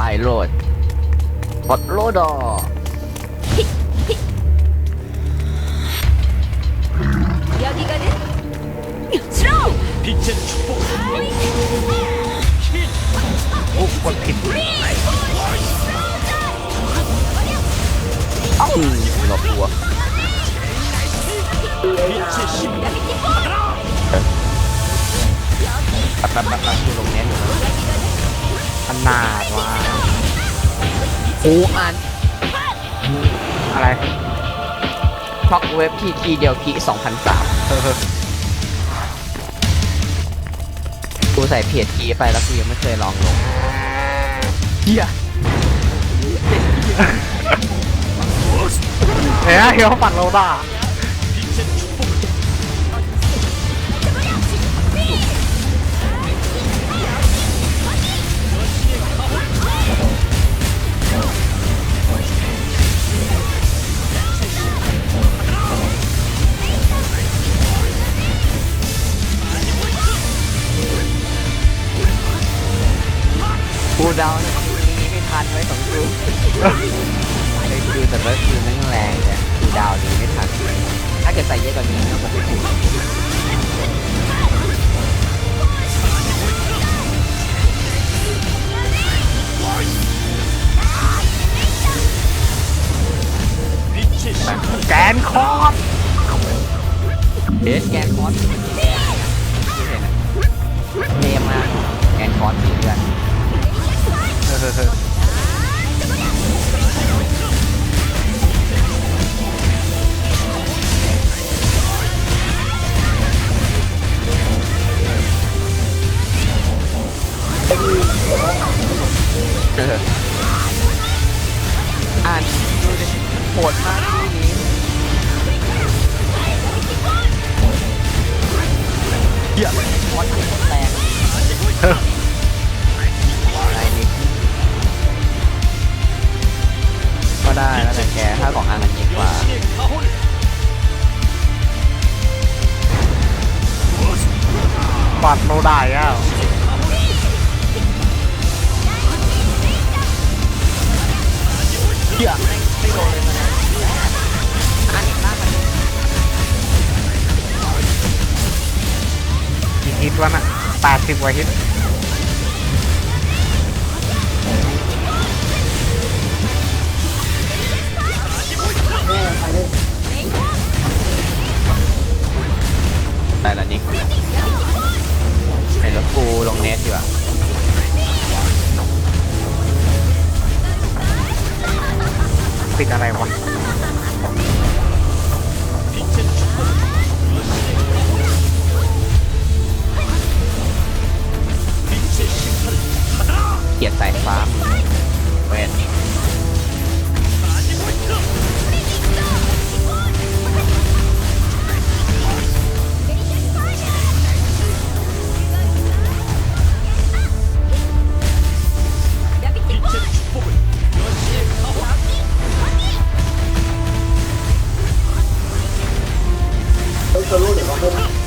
ไปโหลดกดโหลดอ 여기가는 슬로우 빛의 축복 โอ้กดผิด อืมหลบตัว 빛의 힘 ปัดปัดปัดปัดดูลงเน้นอยู่นะ ขนาดว่าโอ้อ่านอะไรช็อกเว็บที่ทีเดียวคี2003เออกูใส่เพจคีไปแล้วกูยังไม่เคยลองลงเฮียเฮ้ยเฮียเขาปั่นเราด่า ดาวนะคืนนี้ไม่ทันไว้สองคืนไอคือแต่ว่าคือนั้นแรงเนี่ยดูดาวดีไม่ทันถ้าเกิดใส่เยอะกว่านี้ก็คงไม่ถูกแกนคอร์สเบสแกนคอร์สเนมมาแกนคอร์สสี่เดือน ออเอออ่านดูดิโหดมากที่นี้เหี้ยคอร์สที่โคตรแรง ก็ได้แล้วแต่แกถ้าของอันมันเยอะกว่าปัดโราได้อะเยอะฮิตวะน่ะแปดสิบกว่าฮิต สายฟ้าเวนตัวรู้เมาด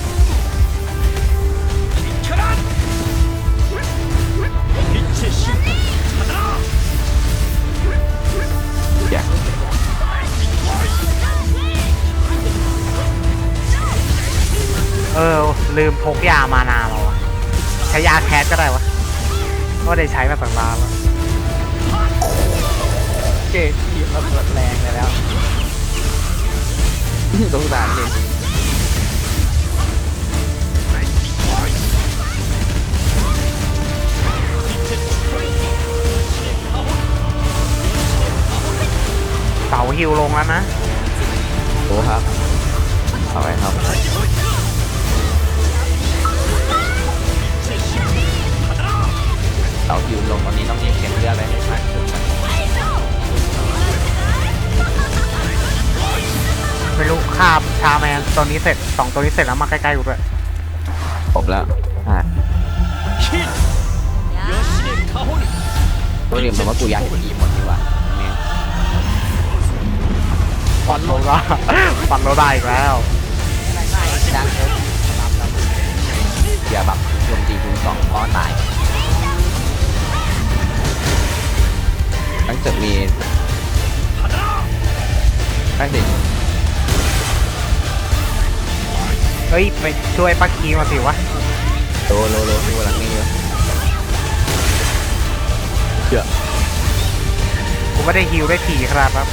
ลืมพกยามานาเราอะใช้ยาแคสก็ได้วะก็ได้ใช้มาตั้งนานแล้วเกตทีมระเบิดแรงไปแล้วสงสารเลยเสาฮิวลงแล้วนะโอ้ครับ เอาไว้ครับ ตัวนี้เสร็จสองตัวนี้เสร็จแล้วมาใกล้ๆกูด้วยจบแล้วอ่าตัวเดียวผมว่ากูอยากจะอีหมดดีกว่าปันโลได้ปันโลได้อีกแล้วดังเลยเรวแบบลมตีคูณสองก้อตายตั้งจะมีตั้งแต่ เฮ้ย ไปช่วยปักกีมาสิวะ โลโลโลดูหลังนี้อยู่เยอะกูไม่ได้ฮิวได้ถี่ขนาดนั้น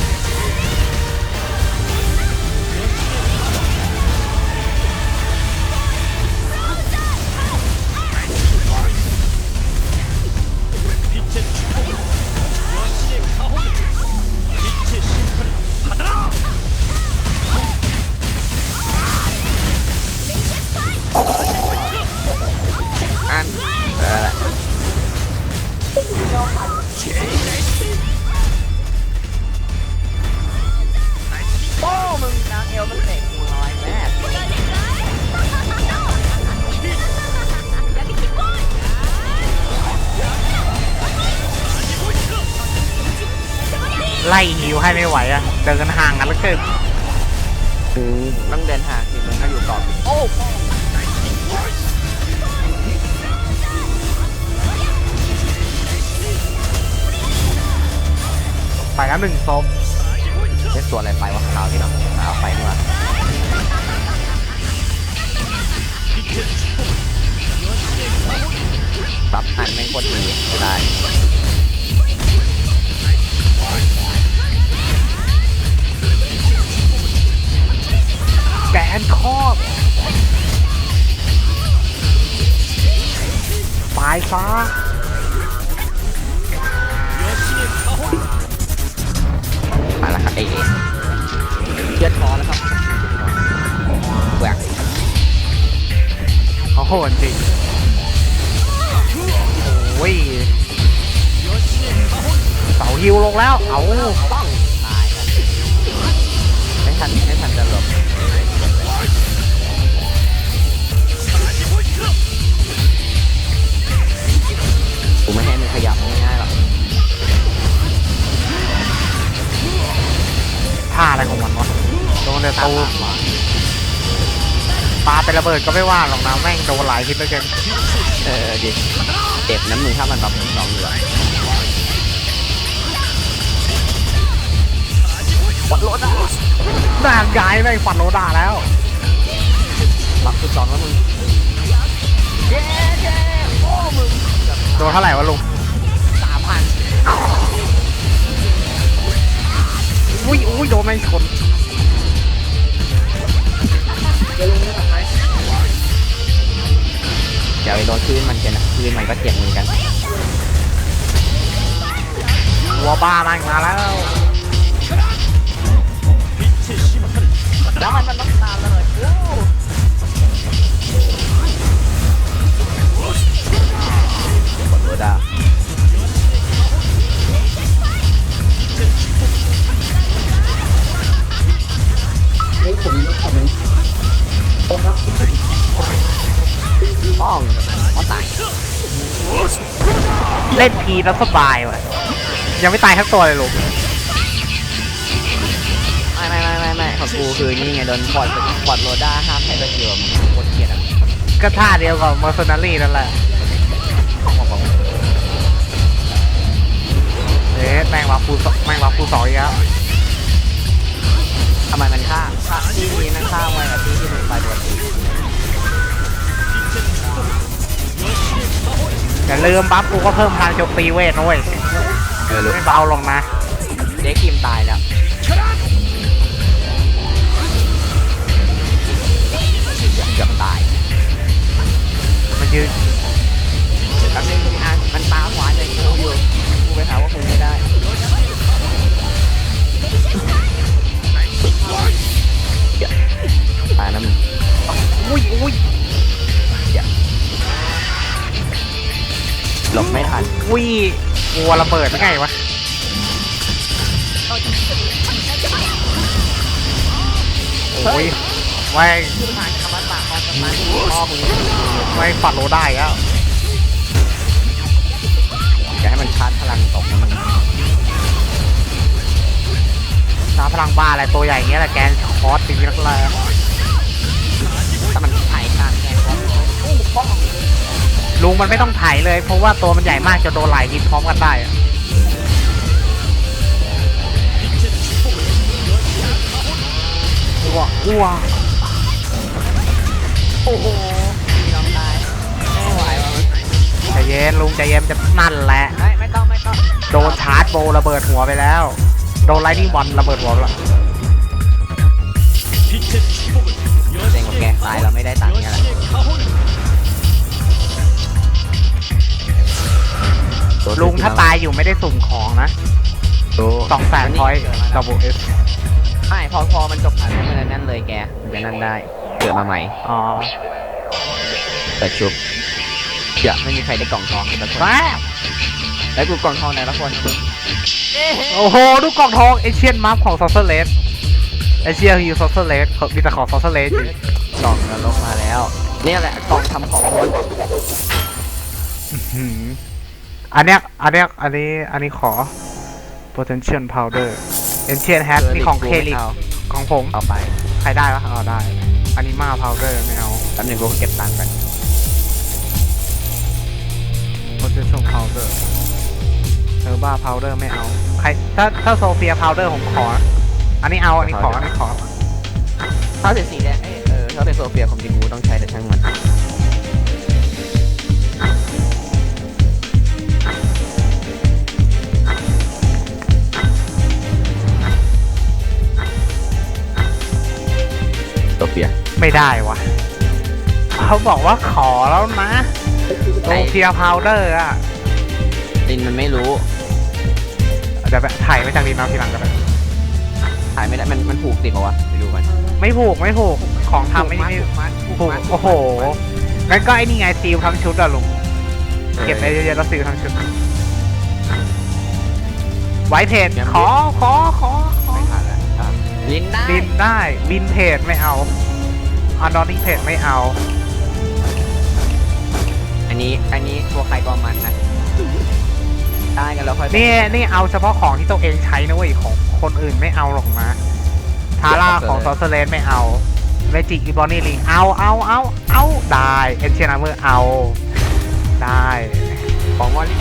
ไล่ฮิวให้ไม่ไหวอะเดินห่างกันแล้วเกินอืมต้องเดินห่างสิมึงก็อยู่ต่อโอ้ไปแล้วหนึ่งศพเล่นตัวอะไรไปวะข่าวที่เราเอาไปดีกว่ารับอันแม่งโคตรดีไม่ได้ายซะมาแล้วครับเอเอเลือดคอแล้วครับแหวกเขาโหดจริงโอ้ยเสาฮิวลงแล้ว เอา ยับง่ายๆหรอกท่าอะไรของมันวะโดนแต่ตาตูมมาปาไประเบิดก็ไม่ว่าหรอกนะแม่งโดนหลายทิศแล้วกันเออดิเจ็บน้ำมึงถ้ามันแบบสองเหลือวัดรถอะด่านย้ายแม่งฝันโลด่าแล้วหลับสุดสองแล้วมึงเย้เย้โอ้มึงโดนเท่าไหร่วะลุงสามพันอุ้ยอุ้ยโดนไม่งชนเดี๋ยวไอ้โดนคลื่นมันเจ็บนะคลื่นมันก็เจ็บเหมือนกันหัวบ้ามันมาแล้ว เล่นพีแล้วสบายว่ะ ยังไม่ตายทั้งตัวเลยลุงไม่ไม่ไม่ไม่ไม่ของกูคือนี่ไงโดนปอดปอดโรด้าห้ามใช้สกิลอะมันโคตรเกลียดอะก็ท่าเดียวกับมอร์ซนารีนั่นแหละเอ๊ะแมงวาฟูสองแมงวาฟูสองอีกแล้วทำไมมันฆ่าฆ่าที่นี้นฆ่ อย่าลืมบัฟกูก็เพิ่มพลังโจมตีเวทนะเว้ยเออรู้ไม่เบาลงนะ เด็กคิมตายแล้วเกือบตาย มันยืน นอุ้ยกลัวระเบิดไม่ไงวะโอ้ยแม่งคือผ่านคำว่าปากคอสมาที่พ่อมึงแม่งฝัดโลได้แล้วอย่าให้มันชาร์จพลังตกนะมึงชาร์จพลังบ้าอะไรตัวใหญ่เงี้ยแหละแกนคอร์สตีนักแลถ้ ลุงมันไม่ต้องไถเลย เพราะว่าตัวมันใหญ่มากจะโดนไหลากินพร้อมกันได้อะอ้ว้วโอ้โหยอมตายไม่ไหวว่ะใจเย็นลุงใจเย็นจะนั่นแหละ ไม่ไม่ต้องไม่ต้องโดนชาร์จโบระเบิดหัวไปแล้ว โดนไลท์นิ่งบอลระเบิดหัวไปแล้วเซ็งกับแกตายเราไม่ได้ตังค์เนี่ยแหละ ลุงถ้าตายอยู่ไม่ได้สุ่มของนะสองแสนพอยดับเบิลเอสไม่พอพอมันจบอันนั้นมันนั่นเลยแกมันจะนั่นได้เกิดมาใหม่อ๋อแต่ชุบจะไม่มีใครได้กล่องทองสักคนแล้วกูกล่องทองไหนละคนโอ้โหดูกล่องทองเอเชียนมาร์คของซอสเซอร์เลสเอเชียคือซอสเซอร์เลสมีแต่ของซอสเซอร์เลสอยู่กล่องนรกมาแล้ว เนี่ยแหละกล่องทำของคน อันเนี้ยอันเนี้ยอันนี้อันนี้ขอ potential powder ancient hat นี่ของเคลิเอาของผมเอาไป ใครได้ปะอ๋อได้ อันนี้มา powder ไม่เอาแป๊บหนึงกูเก็บตังค์กัน potential powder เออบ้า powder ไม่เอา ใครถ้าถ้าโซเฟีย powder ผมขอ อันนี้เอาอันนี้ขออันนี้ขอ ถ้าเป็นสีแดงเอ้ยเออถ้าเป็นโซเฟียคอมดิกูต้องใช้แต่ช่างมัน โซเฟียไม่ได้วะเขาบอกว่าขอแล้วนะโซเฟีย powder อะลินมันไม่รู้เดี๋ยวแบบถ่ายไว้จากรีนเอาทีหลังกันเลยถ่ายไม่ได้มันมันผูกติดปะวะไปดูมันไม่ผูกไม่ผูกของทำไม่ไม่ผูกมัดผูกโอ้โหงั้นก็ไอ้นี่ไงซีลทั้งชุดอะลุงเก็บไปเยอะๆแล้วซีลทั้งชุดไวท์เพจขอขอขอ บลินได้ดินได้วินเพจไม่เอาอันดอนิ่งเพจไม่เอา อันนี้อันนี้ตัวใครตัวมันนะได้กันแล้วค่อยไปนี่นี่เอาเฉพาะของที่ตัวเองใช้นะเว้ยของคนอื่นไม่เอาหรอกนะทาร่าของซอสเลนไม่เอาเมจิกอีบอนี่ลิงเอาเอาเอาเอาได้เอ็นเชียนาเมอร์เอา ได้ของวอลลี่